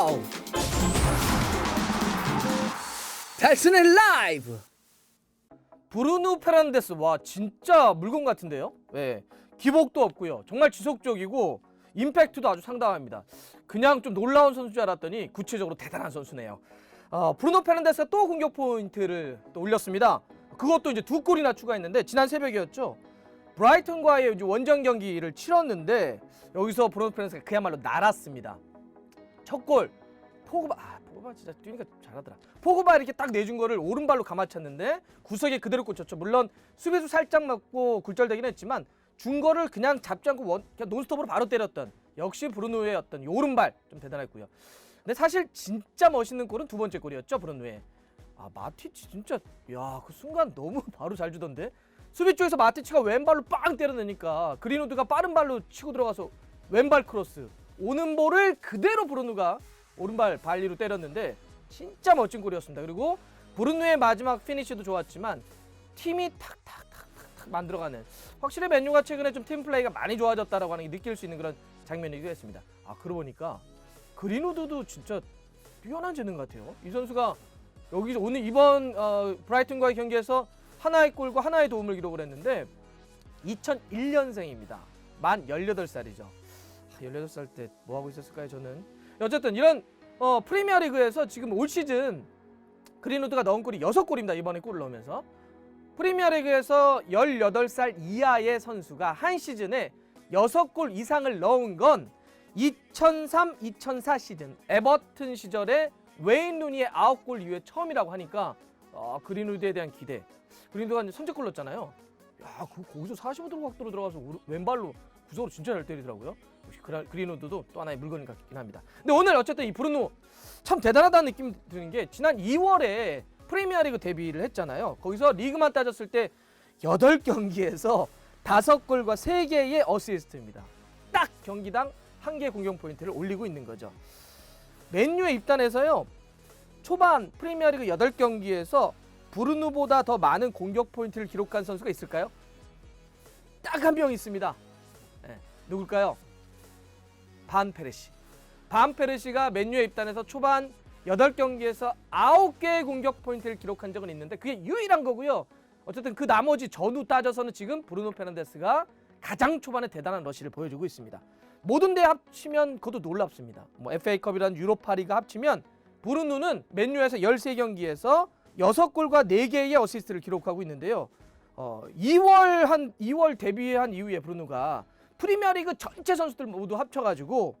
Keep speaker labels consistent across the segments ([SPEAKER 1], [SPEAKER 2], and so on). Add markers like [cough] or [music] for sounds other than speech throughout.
[SPEAKER 1] 고! 달슨의 라이브!
[SPEAKER 2] 브루누 페란데스 와 진짜 물건 같은데요? 네. 기복도 없고요. 정말 지속적이고 임팩트도 아주 상당합니다. 그냥 좀 놀라운 선수인 줄 알았더니 구체적으로 대단한 선수네요. 어, 브루노 페란데스가 또 공격 포인트를 또 올렸습니다. 그것도 이제 두 골이나 추가했는데 지난 새벽이었죠. 브라이턴과의 이제 원정 경기를 치렀는데 여기서 브루노 페란데스가 그야말로 날았습니다. 첫골 포그바 아 포그바 진짜 뛰니까 잘하더라. 포그바 이렇게 딱 내준 거를 오른발로 감아찼는데 구석에 그대로 꽂혔죠. 물론 수비수 살짝 맞고 굴절되긴 했지만 준 거를 그냥 잡지 않고 원, 그냥 논스톱으로 바로 때렸던 역시 브루노의 어떤 이 오른발 좀 대단했고요. 근데 사실 진짜 멋있는 골은 두 번째 골이었죠 브루노의. 아 마티치 진짜 야 그 순간 너무 [laughs] 바로 잘 주던데 수비 쪽에서 마티치가 왼발로 빵 때려내니까 그린우드가 빠른 발로 치고 들어가서 왼발 크로스 오는 볼을 그대로 브루누가 오른발 발리로 때렸는데 진짜 멋진 골이었습니다. 그리고 브루누의 마지막 피니시도 좋았지만 팀이 탁탁탁탁탁 만들어가는 확실히 맨유가 최근에 좀 팀 플레이가 많이 좋아졌다라고 하는 게 느낄 수 있는 그런 장면이기도 했습니다. 아 그러고 보니까 그린우드도 진짜 뛰어난 재능 같아요. 이 선수가 여기 오늘 이번 어, 브라이튼과의 경기에서 하나의 골과 하나의 도움을 기록을 했는데 2001년생입니다. 만 18살이죠. 18살 때 뭐 하고 있었을까요, 저는? 어쨌든 이런 어, 프리미어리그에서 지금 올 시즌 그린우드가 넣은 골이 6골입니다. 이번에 골을 넣으면서. 프리미어리그에서 18살 이하의 선수가 한 시즌에 6골 이상을 넣은 건 2003-2004 시즌 에버튼 시절에 웨인 루니의 9골 이후에 처음이라고 하니까 아, 그린우드에 대한 기대. 그린우드가 이제 선제골 넣었잖아요. 야, 그 거기서 45도 각도로 들어가서 왼발로 구석으로 진짜 잘 때리더라고요. 그린우드도 또 하나의 물건인 것 같긴 합니다. 근데 오늘 어쨌든 이 브루노 참 대단하다는 느낌이 드는 게 지난 2월에 프리미어리그 데뷔를 했잖아요. 거기서 리그만 따졌을 때 8경기에서 5골과 3개의 어시스트입니다. 딱 경기당 한 개 공격 포인트를 올리고 있는 거죠. 맨유에 입단해서요. 초반 프리미어리그 8경기에서 브루누보다 더 많은 공격 포인트를 기록한 선수가 있을까요? 딱 한 명 있습니다. 네, 누굴까요? 반 페레시. 반 페레시가 맨유에 입단해서 초반 8경기에서 9개의 공격 포인트를 기록한 적은 있는데 그게 유일한 거고요. 어쨌든 그 나머지 전후 따져서는 지금 브루노 페란데스가 가장 초반에 대단한 러시를 보여주고 있습니다. 모든 대 합치면 그것도 놀랍습니다. 뭐 FA컵이란 유로파리가 합치면 브루노는 맨유에서 13경기에서 6골과 4개의 어시스트를 기록하고 있는데요. 어, 2월 한 2월 데뷔한 이후에 브루노가 프리미어리그 전체 선수들 모두 합쳐가지고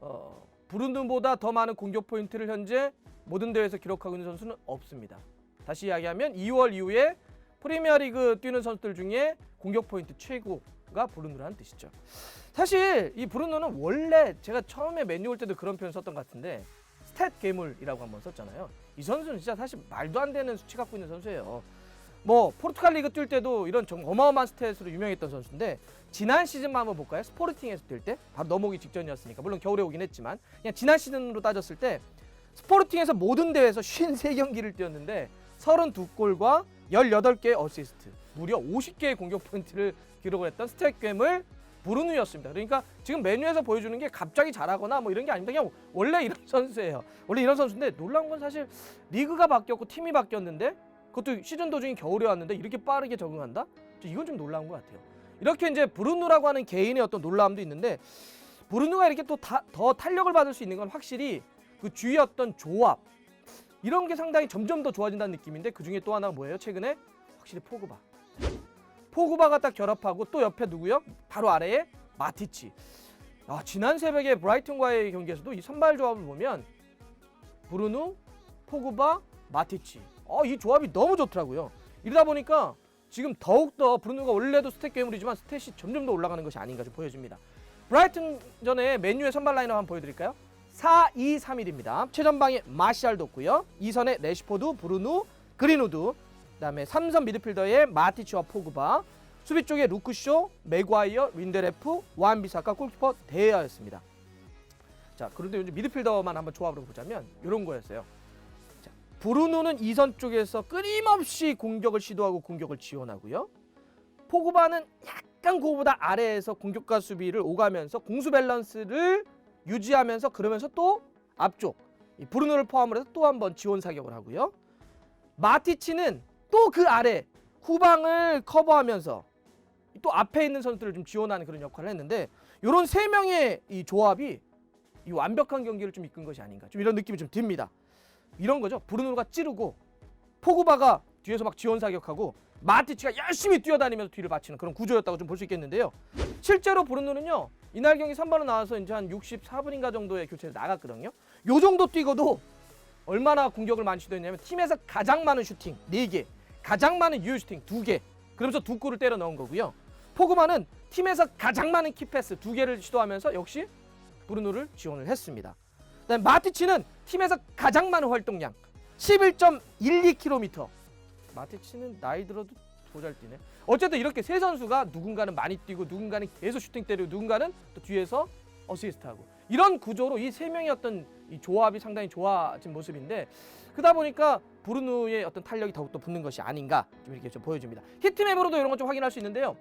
[SPEAKER 2] 어, 브루노보다 더 많은 공격 포인트를 현재 모든 대회에서 기록하고 있는 선수는 없습니다. 다시 이야기하면 2월 이후에 프리미어리그 뛰는 선수들 중에 공격 포인트 최고가 브루노라는 뜻이죠. 사실 이 브루노는 원래 제가 처음에 맨유 올 때도 그런 표현 썼던 것 같은데 스탯 괴물이라고 한번 썼잖아요. 이 선수는 진짜 사실 말도 안 되는 수치 갖고 있는 선수예요. 뭐 포르투갈 리그 뛸 때도 이런 정 어마어마한 스탯으로 유명했던 선수인데 지난 시즌만 한번 볼까요? 스포르팅에서 뛸 때 바로 넘어오기 직전이었으니까 물론 겨울에 오긴 했지만 그냥 지난 시즌으로 따졌을 때 스포르팅에서 모든 대회에서 53경기를 뛰었는데 32골과 18개의 어시스트 무려 50개의 공격 포인트를 기록을 했던 스탯 괴물 브루누였습니다. 그러니까 지금 메뉴에서 보여주는 게 갑자기 잘하거나 뭐 이런 게 아닙니다. 그냥 원래 이런 [laughs] 선수예요. 원래 이런 선수인데 놀라운 건 사실 리그가 바뀌었고 팀이 바뀌었는데 그것도 시즌 도중에 겨울에 왔는데 이렇게 빠르게 적응한다? 저 이건 좀 놀라운 것 같아요. 이렇게 이제 브루누라고 하는 개인의 어떤 놀라움도 있는데 브루누가 이렇게 또 더 탄력을 받을 수 있는 건 확실히 그 주위 어떤 조합 이런 게 상당히 점점 더 좋아진다는 느낌인데 그 중에 또 하나가 뭐예요? 최근에 확실히 포그바. 포그바가 딱 결합하고 또 옆에 누구요? 바로 아래에 마티치. 아, 지난 새벽에 브라이튼과의 경기에서도 이 선발 조합을 보면 브루누, 포그바, 마티치. 어, 이 조합이 너무 좋더라고요. 이러다 보니까 지금 더욱더 브루누가 원래도 스탯 괴물이지만 스탯이 점점 더 올라가는 것이 아닌가 좀 보여집니다. 브라이튼 전에 맨유의 선발 라인업 한번 보여드릴까요? 4-2-3-1입니다. 최전방에 마샬도 없고요. 2선에 레시포드, 브루누, 그린우드. 그다음에 3선 미드필더에 마티치와 포그바. 수비 쪽에 루크쇼, 맥과이어, 린데레프, 완비사카, 골키퍼 데야였습니다. 자, 그런데 이제 미드필더만 한번 조합을 보자면 이런 거였어요. 자, 브루노는 2선 쪽에서 끊임없이 공격을 시도하고 공격을 지원하고요. 포그바는 약간 그거보다 아래에서 공격과 수비를 오가면서 공수 밸런스를 유지하면서 그러면서 또 앞쪽 이 브루노를 포함을 해서 또 한 번 지원 사격을 하고요. 마티치는 또 그 아래 후방을 커버하면서 또 앞에 있는 선수들을 좀 지원하는 그런 역할을 했는데 이런 세 명의 이 조합이 이 완벽한 경기를 좀 이끈 것이 아닌가 좀 이런 느낌이 좀 듭니다. 이런 거죠. 브루노가 찌르고 포그바가 뒤에서 막 지원 사격하고 마티치가 열심히 뛰어다니면서 뒤를 받치는 그런 구조였다고 좀 볼 수 있겠는데요. 실제로 브루노는요 이날 경기 3번으로 나와서 이제 한 64분인가 정도의 교체를 나갔거든요. 요 정도 뛰고도 얼마나 공격을 많이 시도했냐면 팀에서 가장 많은 슈팅 4개, 가장 많은 유효 슈팅 2개. 그러면서 두 골을 때려 넣은 거고요. 포그바는 팀에서 가장 많은 키패스 2개를 시도하면서 역시 브루노를 지원을 했습니다. 마티치는 팀에서 가장 많은 활동량 11.12km. 마티치는 나이 들어도 도잘 뛰네. 어쨌든 이렇게 세 선수가 누군가는 많이 뛰고 누군가는 계속 슈팅 때리고 누군가는 또 뒤에서 어시스트하고 이런 구조로 이 세 명의 어떤 이 조합이 상당히 좋아진 모습인데 그러다 보니까 브루노의 어떤 탄력이 더욱더 붙는 것이 아닌가 좀 이렇게 좀 보여집니다. 히트맵으로도 이런 걸좀 확인할 수 있는데요.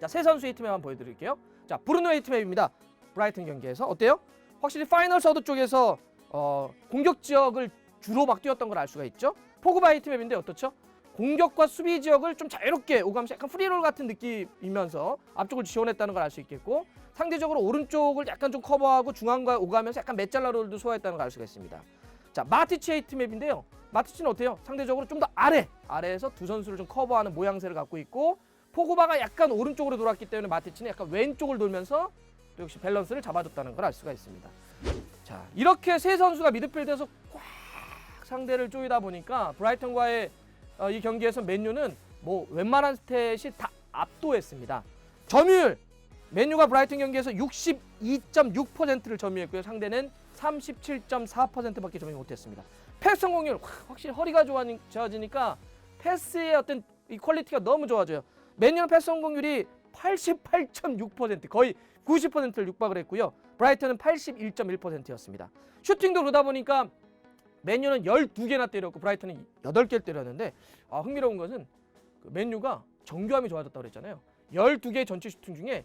[SPEAKER 2] 자, 세 선수의 히트맵 한번 보여드릴게요. 자, 브루노의 히트맵입니다. 브라이튼 경기에서 어때요? 확실히 파이널 서드 쪽에서 어, 공격 지역을 주로 막 뛰었던 걸 알 수가 있죠. 포그바 히트맵인데 어떻죠? 공격과 수비 지역을 좀 자유롭게 오가면서 약간 프리롤 같은 느낌이면서 앞쪽을 지원했다는 걸 알 수 있겠고 상대적으로 오른쪽을 약간 좀 커버하고 중앙과 오가면서 약간 메잘라롤도 소화했다는 걸 알 수가 있습니다. 자 마티치 히트맵인데요. 마티치는 어때요? 상대적으로 좀 더 아래 아래에서 두 선수를 좀 커버하는 모양새를 갖고 있고 포그바가 약간 오른쪽으로 돌았기 때문에 마티치는 약간 왼쪽을 돌면서 또 역시 밸런스를 잡아줬다는 걸 알 수가 있습니다. 자 이렇게 세 선수가 미드필드에서 꽉 상대를 쪼이다 보니까 브라이턴과의 어, 이 경기에서 맨유는 뭐 웬만한 스탯이 다 압도했습니다. 점유율 맨유가 브라이튼 경기에서 62.6%를 점유했고요. 상대는 37.4%밖에 점유 못했습니다. 패스 성공률 와, 확실히 허리가 좋아지니까 패스의 어떤 이 퀄리티가 너무 좋아져요. 맨유는 패스 성공률이 88.6% 거의 90%를 육박을 했고요. 브라이튼은 81.1%였습니다. 슈팅도 그러다 보니까 맨유는 12개나 때렸고 브라이튼은 8개를 때렸는데 아, 흥미로운 것은 그 맨유가 정교함이 좋아졌다고 그랬잖아요. 12개 전체 슈팅 중에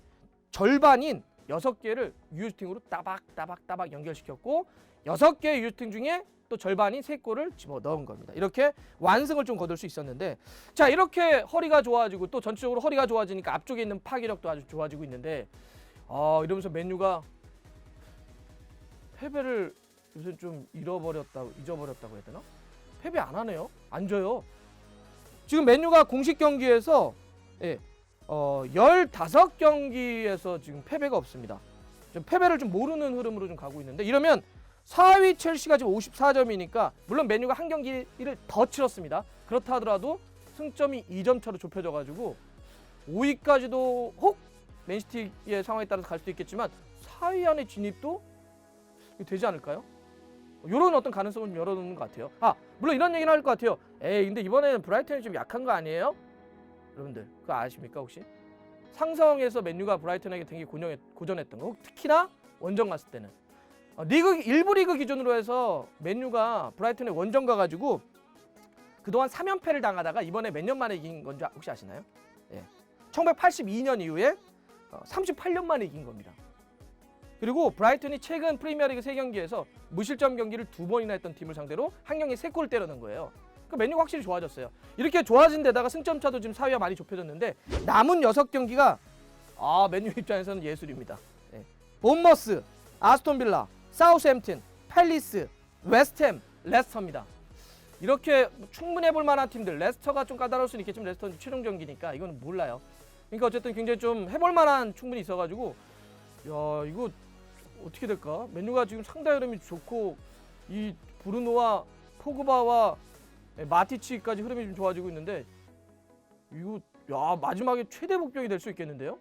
[SPEAKER 2] 절반인 6개를 유효 슈팅으로 따박따박따박 연결시켰고 6개의 유효 슈팅 중에 또 절반인 3골을 집어 넣은 겁니다. 이렇게 완승을 좀 거둘 수 있었는데 자, 이렇게 허리가 좋아지고 또 전체적으로 허리가 좋아지니까 앞쪽에 있는 파괴력도 아주 좋아지고 있는데 아, 이러면서 맨유가 패배를 요새 좀 잃어버렸다고 잊어버렸다고 해야 되나? 패배 안 하네요. 안 져요. 지금 맨유가 공식 경기에서 예, 어, 15경기에서 지금 패배가 없습니다. 좀 패배를 좀 모르는 흐름으로 좀 가고 있는데 이러면 4위 첼시가 지금 54점이니까 물론 맨유가 한 경기를 더 치렀습니다. 그렇다 하더라도 승점이 2점 차로 좁혀져 가지고 5위까지도 혹 맨시티의 상황에 따라서 갈 수도 있겠지만 4위 안에 진입도 되지 않을까요? 이런 어떤 가능성을 좀 열어놓는 것 같아요. 아 물론 이런 얘기는 할 것 같아요. 에이 근데 이번에는 브라이튼이 좀 약한 거 아니에요? 여러분들 그거 아십니까 혹시? 상성에서 맨유가 브라이튼에게 되게 고정했, 고전했던 거 특히나 원정 갔을 때는 어, 리그 일부 리그 기준으로 해서 맨유가 브라이튼에 원정 가가지고 그동안 3연패를 당하다가 이번에 몇 년 만에 이긴 건지 혹시 아시나요? 예. 1982년 이후에 어, 38년 만에 이긴 겁니다. 그리고 브라이튼이 최근 프리미어리그 세 경기에서 무실점 경기를 두 번이나 했던 팀을 상대로 한 경기에 세 골을 때려넣은 거예요. 그 메뉴가 확실히 좋아졌어요. 이렇게 좋아진 데다가 승점 차도 지금 4위와 많이 좁혀졌는데 남은 여섯 경기가 아 메뉴 입장에서는 예술입니다. 예. 본머스, 아스톤 빌라, 사우스햄튼, 팰리스, 웨스트햄, 레스터입니다. 이렇게 충분히 해볼 만한 팀들 레스터가 좀 까다로울 수는 있겠지만 레스터는 최종 경기니까 이거는 몰라요. 그러니까 어쨌든 굉장히 좀 해볼 만한 충분히 있어가지고 야 이거 어떻게 될까? 메뉴가 지금 상대 흐름이 좋고 이 브루노와 포그바와 마티치까지 흐름이 좀 좋아지고 있는데 이거 야 마지막에 최대 복병이 될 수 있겠는데요?